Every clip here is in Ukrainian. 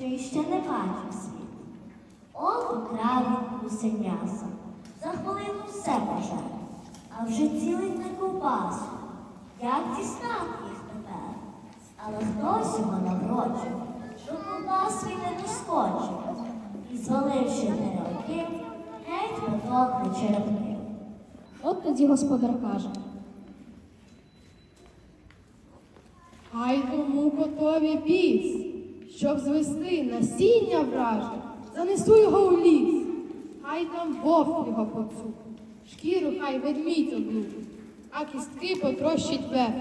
що іще не бачив світ. Он украли усе м'ясо, за хвилину все пожер, а вже цілить на ковбасу. Як дістати їх тепер? Але хтось його наврочив, що ковбас він не доскочив, і, зваливши тарілки, геть поток на черепки. От тоді господар каже. Хай тому котові біс, щоб звести насіння враже, занесу його у ліс, хай там вовк його поцуп, шкіру хай ведмідь облупить, а кістки потрощить веб.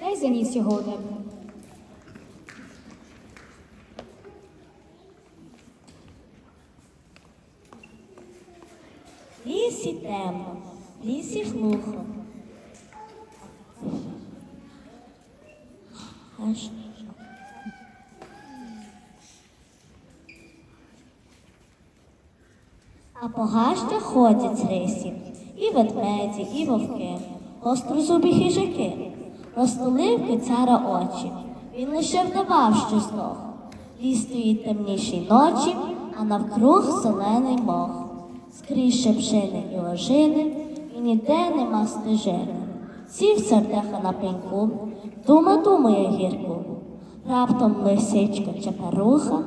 Та й заніс його. В лісі темно, лісі глухо. Аж А по гащах ходять рисі, і ведмеді, і вовки, гострозубі хижаки. Розтулив кицара очі, він лише вдавав, що здох. Ліс стоїть темнішій ночі, а навкруг зелений мох. Скрізь шепшини і ложини, і ніде нема стежини. Сів сердеха на пеньку, дума думає гірку. Раптом лисичка чепаруха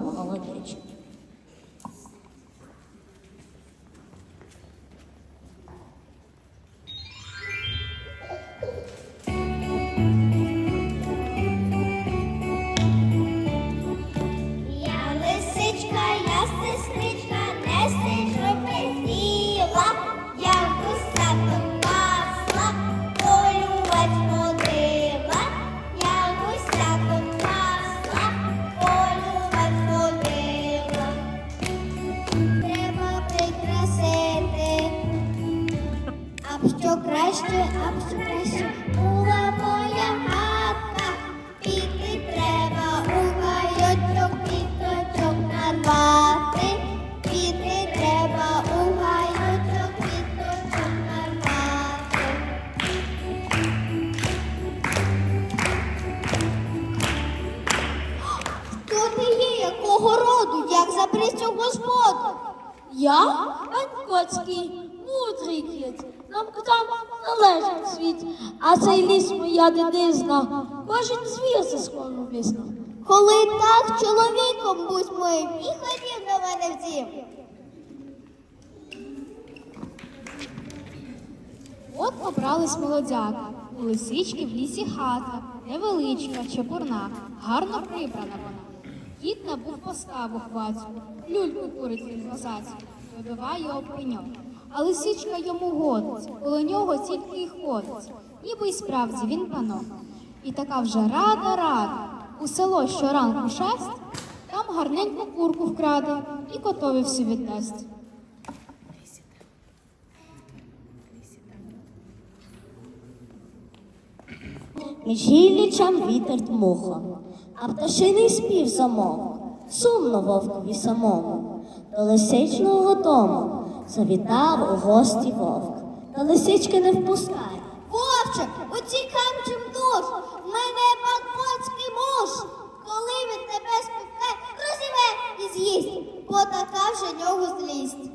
належить світ, а цей ліс моя дитизна. Кожен звір склону вісно. Коли так чоловіком будь моїм і ходів до мене в дім. От побрались молодяки. У лисички в лісі хата, невеличка, чепурна, гарно прибрана вона. Кіт набув поставу хвацьку, люльку курить він козацьку, вибиває пеньок. А лисичка йому годить, коло нього тільки й ходить, ніби й справді він панок. І така вже рада, рада. У село щоранку шесть, там гарненьку курку вкраде і котові всю віддасть. Між гіллічам вітер дмухо, а пташиний спів замовк, сумно вовкові самому. До лисичного дому завітав у гості вовк. Та лисички не впускає. Вовче, утікай чим душ, в мене панкоцький муж. Коли він тебе співкає, розіве і з'їсть, бо така вже нього злість.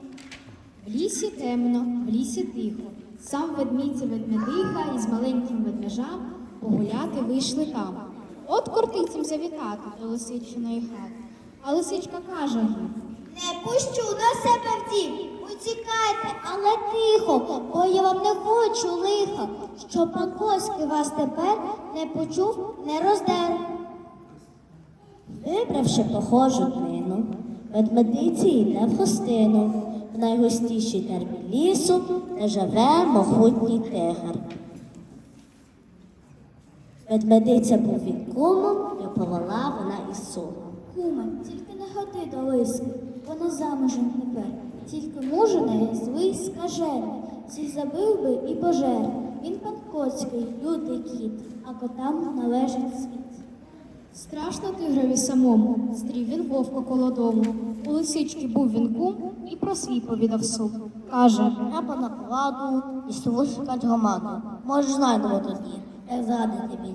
В лісі темно, в лісі тихо. Сам ведмідь і ведмедиха із маленьким ведмежам погуляти вийшли там. От кортить їм завітати до лисичиної хати. А лисичка каже їм, Не пущу до себе в дім. Утікайте, але тихо, бо я вам не хочу лиха, щоб панкоцький вас тепер не почув, не роздер. Вибравши похожу днину, ведмедиці йде в гостину, в найгустішій термі лісу, де живе могутній тигр. Ведмедиця був від кумом, і повела вона із сумом. Куме, тільки не ходи до лиски, вона замужем тепер. Тільки мужу злий скажений, всіх забив би і пожер. Він панкоцький, лютий кіт, а котам належить світ. страшно тигрові самому, стрів він вовка коло дому. У лисички був він кум і про свій повідав суд. Каже, Треба на пораду і сову шукать громаду. Може, знайдемо тоді, як зрадити біді,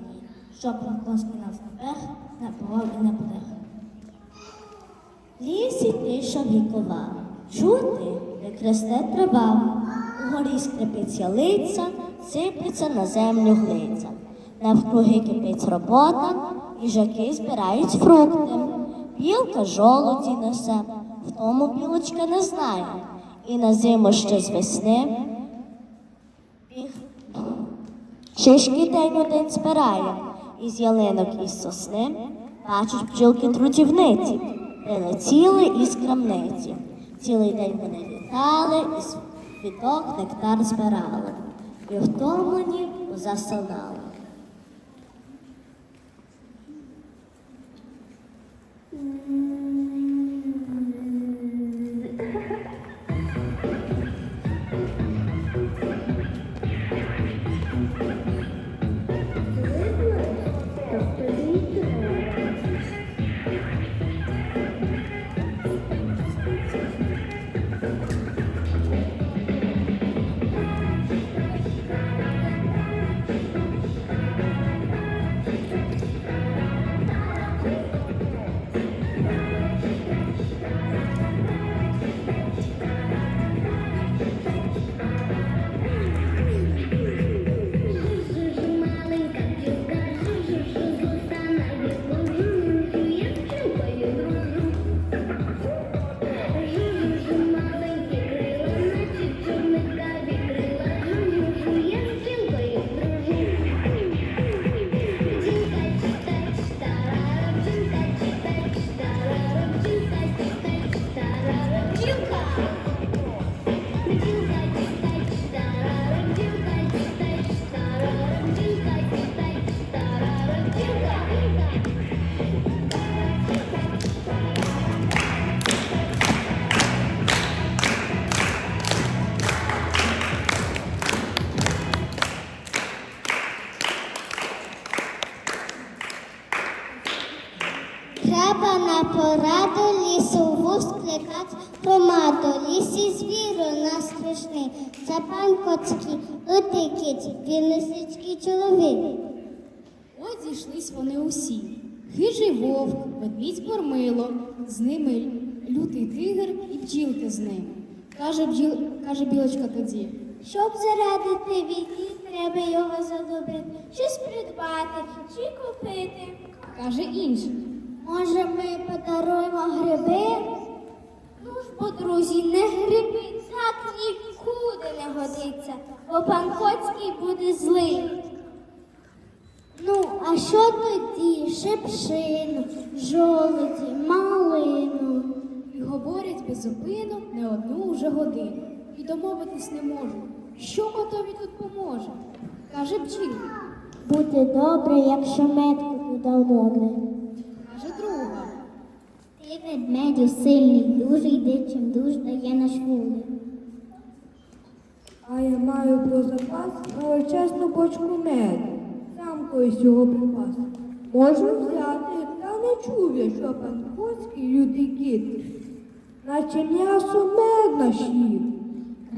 щоб Панконський нас не пех, не порвав і не подех. Лісі тиша вікова, чути, як росте трава, угорі скрипить ялиця, сиплеться на землю глиця. Навкруги кипить робота, їжаки збирають фрукти. Білка жолуді несе, в тому білочка не знає. І на зиму ще з весни Шишки день у збирає, із ялинок і сосни, бачать бджілки трудівниці, прилетіли із крамниці. Цілий день мене літали, із квіток нектар збирали, і втомлені засинали. Вони усі. Хижий вовк, ведмідь Бормило, з ними лютий тигр і бджілки з ним. Каже, бджіл... каже білочка тоді. Щоб зарадити війні, треба його задобрити, щось придбати чи купити. Каже інший. Може, ми подаруємо гриби? Ну ж, бо, друзі, не гриби, так нікуди не годиться, бо пан Коцький буде злий. А що тоді? Шипшину, жолоді, малину. І говорять без зупину не одну вже годину. І домовитись не можуть. Що готові тут поможе? Каже бджілка. Буде добре, якщо метку умовне. Каже друга. Ти ведмедю сильний, дуже йди, чим дуж дає наш вули. А я маю про запас величезну бочку меду. Колись його припас. Можу взяти, та не чув я, що пан Коцький лютий кіт. Наче м'ясо мед наш їв.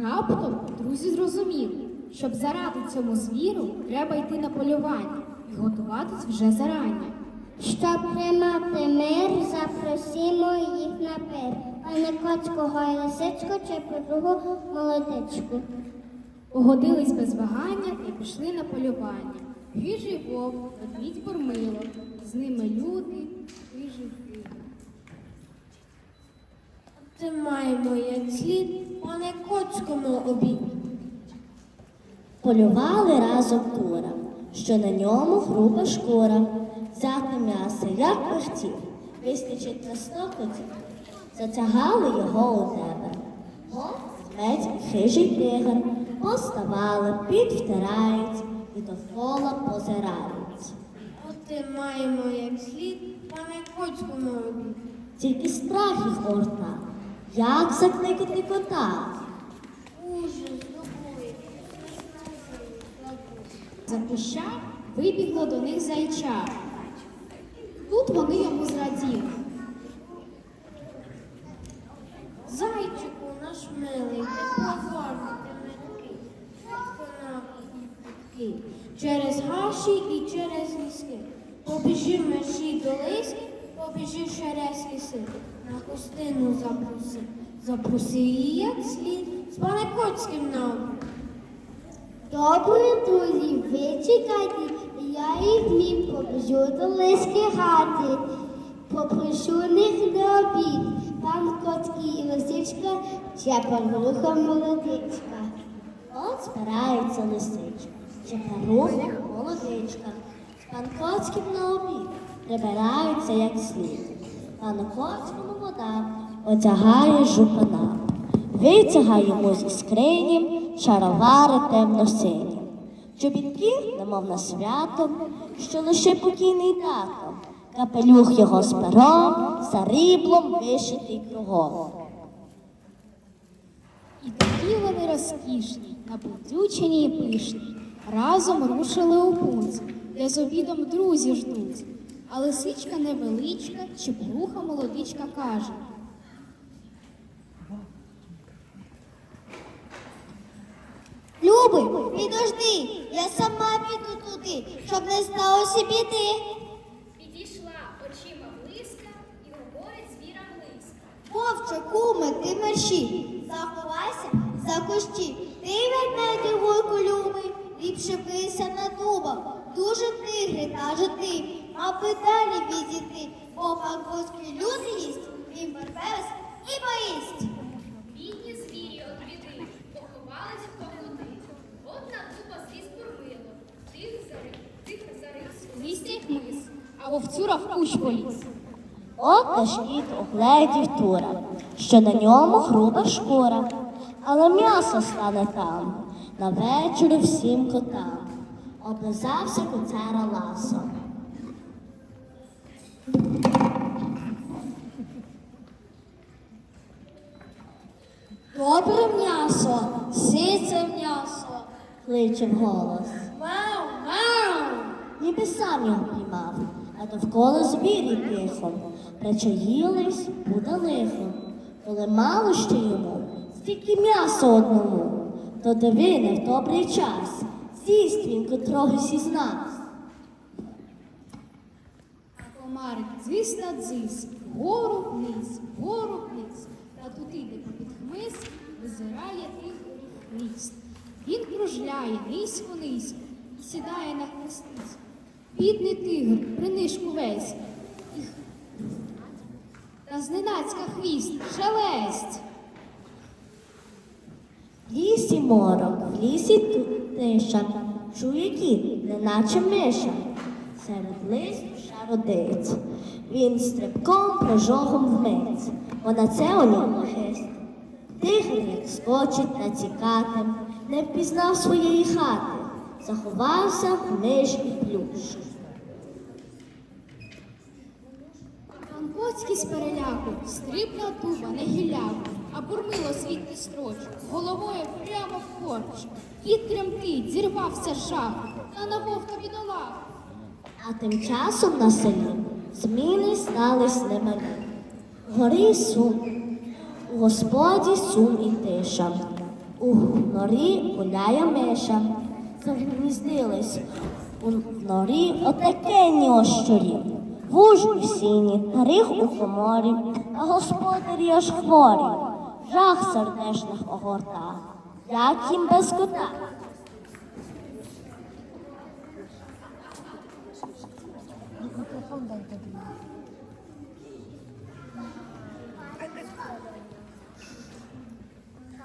Раптом друзі зрозуміли, щоб заради цьому звіру, треба йти на полювання і готуватись вже зарання. Щоб тримати мир, запросимо їх на пир. Пане Коцького і лисичку чи подругу молодичку. Погодились без вагання і пішли на полювання. Хижий вовк, ведмідь Бормило, з ними люди, хижий тигр. Ти маємо як слід, пане коцькому обід. Полювали разом тура, що на ньому груба шкура. Взяти м'ясо, як би хотів, вистачить на сто котів. Затягали його у тебе. Медь і хижий тигр поставали, підвтирають і довкола позирають. От і маємо як слід, пане коцькому обід. Тільки страх їх орта. Як закликати кота? Ужас, добує. За куща вибігло до них зайча. Тут вони йому зраділи. Зайчику наш милий, ти Виконав Через гаші і через ліски. Побіжи мерші до лиски, по Побіжи шерезький син, на хустину запроси. Запроси її як слід, з панакоцьким нам. Добре, друзі, ви чекайте, я їх мій побіжу до лиськи хати. Попрошу них на обід, пан Коцький і лисичка, чепоруха молодичка. От збирається лисичка, чепоруха молодичка. З Панкоцьким на обід прибираються як слід. Пану вода одягає жупана. Витягає йому зі скрині шаровари темно-сині. Чобітки, немов на свято, що лише покійний тато. Капелюх його з пером, сріблом вишитий кругом. І такі вони розкішні, набудючені і пишні. Разом рушили у пункт, де з обідом друзі ждуть. А лисичка невеличка, чепуха молодичка каже. Любий, підожди, я сама піду туди, щоб не сталося біди. Підійшла очима близька і говорить звіра близько. Вовче, куме, ти мерщі, заховайся за кущі. Ти ведмедий вуйку любий, ліпше бийся на дуба. Дуже тигри, каже ти, аби далі відійти, бо панкоські люди їсть, він бербес і поїсть. Бідні звірі од біди, поховались в погоди. От на дуба зліз бурмило, тих зарив, тих зарив. Лістя й хмиз, а вовцюра в кущ поліз. От наш кіт огледів тура, що на ньому груба шкура, але м'ясо стане там, на вечорі всім котам. Облизався куцера ласом. Добре м'ясо, сице м'ясо. кличе вголос. Мяу, мяу. Ніби сам його піймав, а довкола звірі тихо. Причаїлись, буде лихо. Коли мало ще йому, стільки м'яса одному, то диви не в добрий час. З'їсть він котрогось із нас. А комарик дзис та дзис, вгору вниз, вгору вниз. Та туди, де попід хмиз, визирає тигр хвіст. Він кружляє низько низько і сідає на хвостиць. Бідний тигр, принишку весь. Та зненацька хвіст, шелесть. Лісі морок, в лісі ту- тиша, чує кіт, неначе миша. Серед листу шародиць. Він стрибком прожогом вмить, бо на це у нього хист. Тигр, як скочить націкати, не впізнав своєї хати, заховався в нижній плющ. Пан з переляку стрибна дуба на гілляку, а бурмило звідти строч, головою прямо в корч. Кіт тремтить, зірвався з та на вовка бідолаху. А тим часом на селі зміни стались немалі. Горі сум, у господі сум і тиша. У норі гуляє миша. Загніздились у норі отакенні ощурі. Вужні в сіні, тарих у коморі, а господарі аж хворі. Жах сердешних огорта, як їм без кота.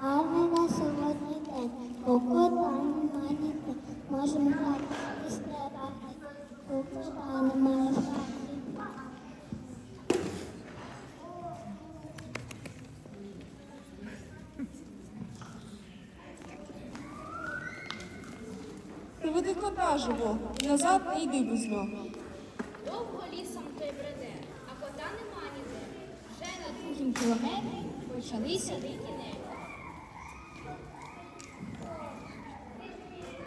Гарний на сьогодні день, покотаємо маніти, можемо грати і стрибати, покота немає Кота і назад не йди без нього. Довго лісом той бреде, а кота нема ніде. Вже на Другим кілометрі почалися дикі неї.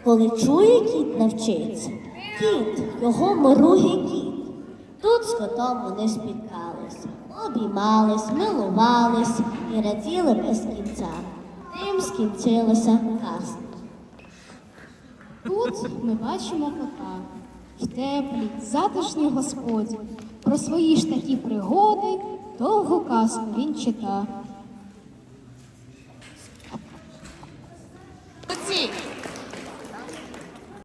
Коли чує кіт навчиться, кіт, його моругий кіт. Тут з котом вони спіткались, обіймались, милувались і раділи без кінця. Тим скінчилася казка. Тут ми бачимо кота в теплій, затишній господі. Про свої ж такі пригоди довгу казку він чита.